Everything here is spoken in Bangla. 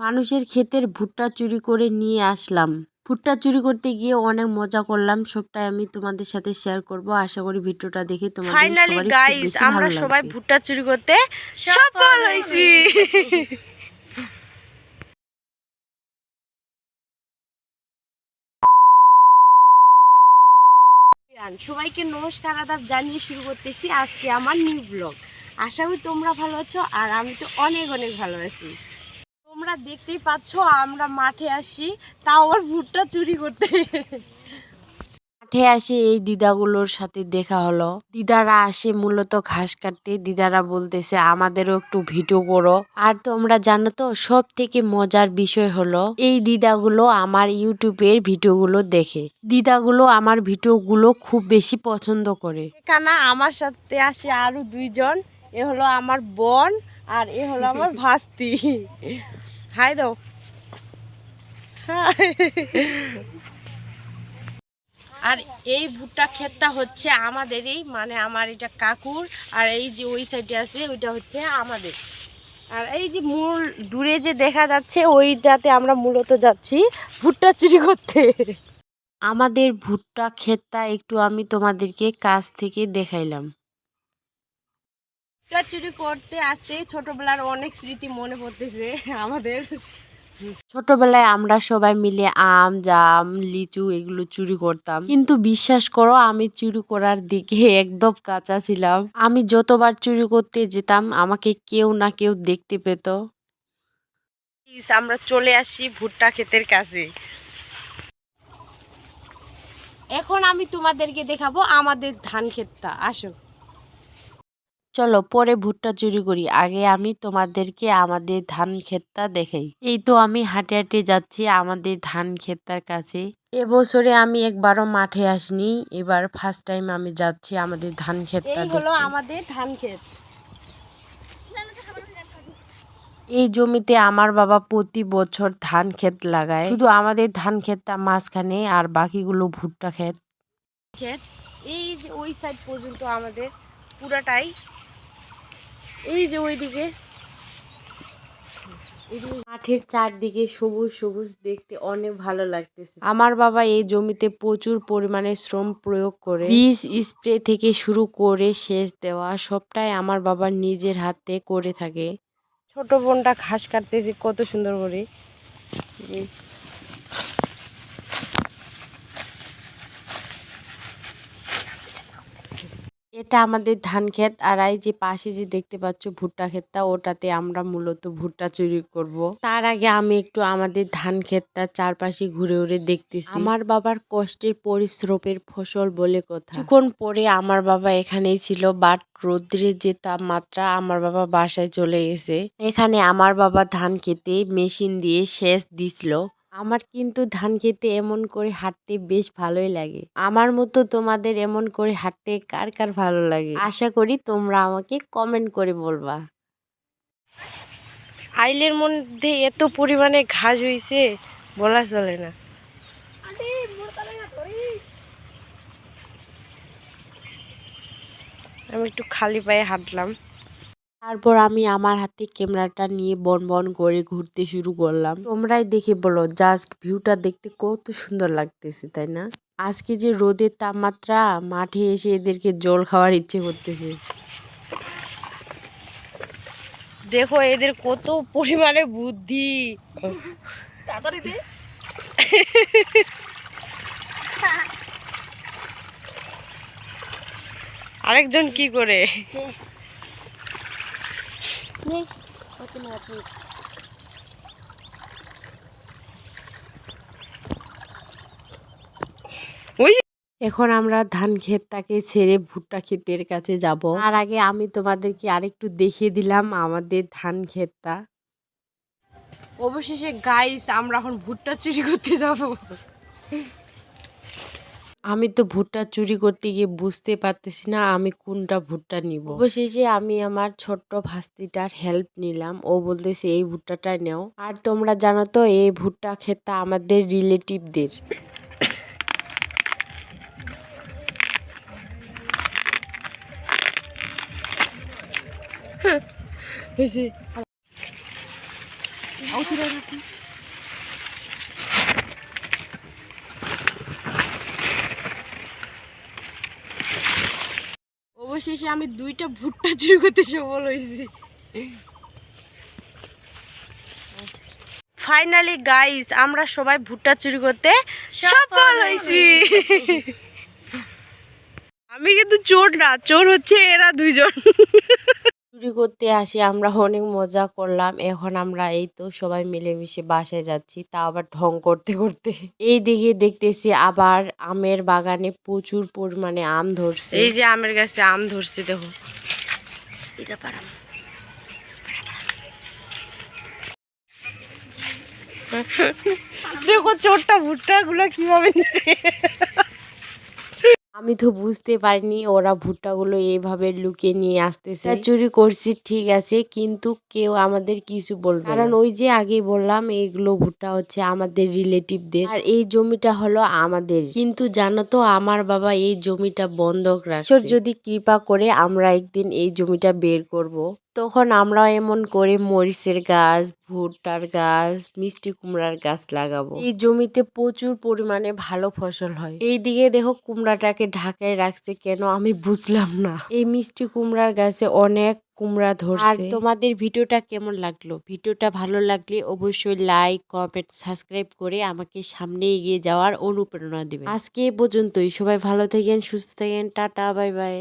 মানুষের ক্ষেতের ভুট্টা চুরি করে নিয়ে আসলাম। ভুট্টা চুরি করতে গিয়ে অনেক মজা করলাম। সবটাই আমি তোমাদের সাথে শেয়ার করব। আশা করি ভিডিওটা দেখে তোমাদের ফাইনালি গাইস আমরা সবাই ভুট্টা চুরি করতে সফল হয়েছি। সবাইকে নমস্কার আদাব জানিয়ে শুরু করতেছি আজকে আমার নিউ ব্লগ আশা করি তোমরা ভালো আছো আর আমি তো অনেক অনেক ভালো আছি। তোমরা দেখতেই পাচ্ছ আমরা মাঠে আসি। তাও আবার ভুট্টা চুরি করতে। মাঠে আসে এই দিদাগুলোর সাথে দেখা হলো। দিদারা আসে মূলত ঘাস কাটতে। দিদারা বলতেছে আমাদেরও একটু ভিডিও করো। আর তোমরা জানো তো সব থেকে মজার বিষয় হলো এই দিদাগুলো আমার ইউটিউবের ভিডিওগুলো দেখে। দিদাগুলো আমার ভিডিওগুলো খুব বেশি পছন্দ করে। কানা আমার সাথে আসে আরও দুইজন। এ হলো আমার বোন আর এ হলো আমার ভাস্তি। হাই দাও। আর এই ভুট্টা ক্ষেতটা হচ্ছে আমাদেরই মানে আমার এটা কাকুর আর এই যে ওই সাইডে আছে ওইটা হচ্ছে আমাদের। আর এই যে মূল দূরে যে দেখা যাচ্ছে ওইটাতে আমরা মূলত যাচ্ছি ভুট্টা চুরি করতে। আমাদের ভুট্টা ক্ষেতটা একটু আমি তোমাদেরকে কাছ থেকে দেখাইলাম। চুরি করতে আসতে ছোটবেলার অনেক স্মৃতি মনে পড়তেছে আমাদের। ছোটবেলায় আমরা সবাই মিলে আম জাম লিচু এগুলো চুরি করতাম। কিন্তু বিশ্বাস করো আমি চুরি করার দিকে একদম কাঁচা ছিলাম। আমি যতবার চুরি করতে যেতাম আমাকে কেউ না কেউ দেখতে পেত। আমরা চলে আসি ভুট্টা ক্ষেতের কাছে এখন আমি তোমাদেরকে দেখাবো আমাদের ধান ক্ষেতটা। আসো। চলো পরে ভুট্টা চুরি করি। আগে আমি তোমাদেরকে আমাদের ধান ক্ষেতটা দেখাই। এই তো আমি হাঁটে হাঁটে যাচ্ছি আমাদের ধান ক্ষেতটার কাছে। এবছরে আমি একবারও মাঠে আসিনি। এবার ফার্স্ট টাইম আমি যাচ্ছি আমাদের ধান ক্ষেতটা এই হলো আমাদের ধান ক্ষেত। এই জমিতে আমার বাবা প্রতি বছর ধান ক্ষেত লাগায়। শুধু আমাদের ধান ক্ষেতটা মাঝখানে আর বাকিগুলো ভুট্টা ক্ষেত। ক্ষেত। এই যে ওই সাইড পর্যন্ত আমাদের পুরাটাই এই যে ওইদিকে। মাঠের চারদিকে সবুজ সবুজ দেখতে অনেক ভালো লাগতেছে। আমার বাবা এই জমিতে প্রচুর পরিমাণে শ্রম প্রয়োগ করে বীজ স্প্রে থেকে শুরু করে সেচ দেওয়া সবটাই আমার বাবা নিজের হাতে করে থাকে। ছোট বোনটা ঘাস কাটতেছি কত সুন্দর করে। এটা আমাদের ধান ক্ষেত। আর এই যে পাশে যে দেখতে পাচ্ছ ভুট্টা ক্ষেতটা ওটাতে আমরা মূলত ভুট্টা চুরি করব। তার আগে আমি একটু আমাদের ধান ক্ষেতটা চারপাশে ঘুরে ঘুরে দেখতেছি। আমার বাবার কষ্টের পরিশ্রমের ফসল বলে কথা। কিছুক্ষণ পরে আমার বাবা এখানেই ছিল বাট রৌদ্রের যে তাপমাত্রা আমার বাবা বাসায় চলে গেছে। এখানে আমার বাবা ধান খেতে মেশিন দিয়ে সেচ দিছিল। আমার কিন্তু ধান খেতে এমন করে হাঁটতে বেশ ভালোই লাগে। আমার মতো তোমাদের এমন করে হাঁটতে কার কার ভালো লাগে? আশা করি তোমরা আমাকে কমেন্ট করে বলবা। আইলের মধ্যে এত পরিমাণে ঘাস হয়েছে বলা চলে না। আমি একটু খালি পায়ে হাঁটলাম। তারপর আমি আমার হাতে ক্যামেরাটা নিয়ে বন বন করে ঘুরতে শুরু করলাম। তোমরাই দেখে বলো জাস্ট ভিউটা দেখতে কত সুন্দর লাগতেছে তাই না? আজকে যে রোদের তাপমাত্রা মাঠে এসে এদেরকে জল খাওয়ার ইচ্ছে করতেছে। দেখো এদের কত পরিমাণে বুদ্ধি। আরেকজন কি করে? ওই এখন আমরা ধান ক্ষেতটাকে ছেড়ে ভুট্টা ক্ষেতের কাছে যাব। তার আগে আমি তোমাদেরকে আরেকটু দেখিয়ে দিলাম আমাদের ধান ক্ষেতটা। অবশেষে গাইস আমরা এখন ভুট্টা চুরি করতে যাব। আমি তো ভুট্টা চুরি করতে গিয়ে বুঝতে পারতেছি না আমি কোনটা ভুট্টা নিব। অবশেষে আমি আমার ছোট্ট ভাস্তিটার হেল্প নিলাম। ও বলতেছে এই ভুট্টাটা নেও। আর তোমরা জানো তো এই ভুট্টা ক্ষেতটা আমাদের রিলেটিভদের হয়েছে অবশেষে আমি দুইটা ভুট্টা চুরি করতে সফল হয়েছি। ফাইনালি গাইস আমরা সবাই ভুট্টা চুরি করতে সফল হয়েছি। আমি কিন্তু চোর না চোর হচ্ছে এরা দুইজন। চুরি করতে আসি, আমরা অনেক মজা করলাম। এখন আমরা এই তো সবাই মিলেমিশে বাসায় যাচ্ছি, তা আবার ঢং করতে করতে। এই দিকে দেখতেছি আবার আমের বাগানে প্রচুর পরিমাণে আম ধরছে। এই যে আমের গাছে আম ধরছে, দেখো। এটা পারাম দেখো চোরটা ভুট্টা গুলো কীভাবে নিছে আমি তো বুঝতে পারিনি ওরা ভুট্টাগুলো এইভাবে লুকিয়ে নিয়ে আসতেছে। চুরি করছি ঠিক আছে কিন্তু কেউ আমাদের কিছু বলবে কারণ ওই যে আগেই বললাম এইগুলো ভুট্টা হচ্ছে আমাদের রিলেটিভদের। আর এই জমিটা হলো আমাদের। কিন্তু জানো তো আমার বাবা এই জমিটা বন্ধক রাখছে। যদি কৃপা করে আমরা একদিন এই জমিটা বের করব। তখন আমরা এমন করে মরিচের গাছ, ভুট্টার গাছ, মিষ্টি কুমড়ার গাছ লাগাবো। এই জমিতে প্রচুর পরিমাণে ভালো ফসল হয়। এইদিকে দেখো কুমড়াটাকে ঢাকায় রাখছে কেন আমি বুঝলাম না। এই মিষ্টি কুমড়ার গাছে অনেক কুমড়া ধরছে। আর তোমাদের ভিডিওটা কেমন লাগল? ভিডিওটা ভালো লাগলে অবশ্যই লাইক কমেন্ট সাবস্ক্রাইব করে আমাকে সামনে এগিয়ে যাওয়ার অনুপ্রেরণা দেবে। আজকে এ পর্যন্তই। সবাই ভালো থাকেন, সুস্থ থাকেন। Tata bye bye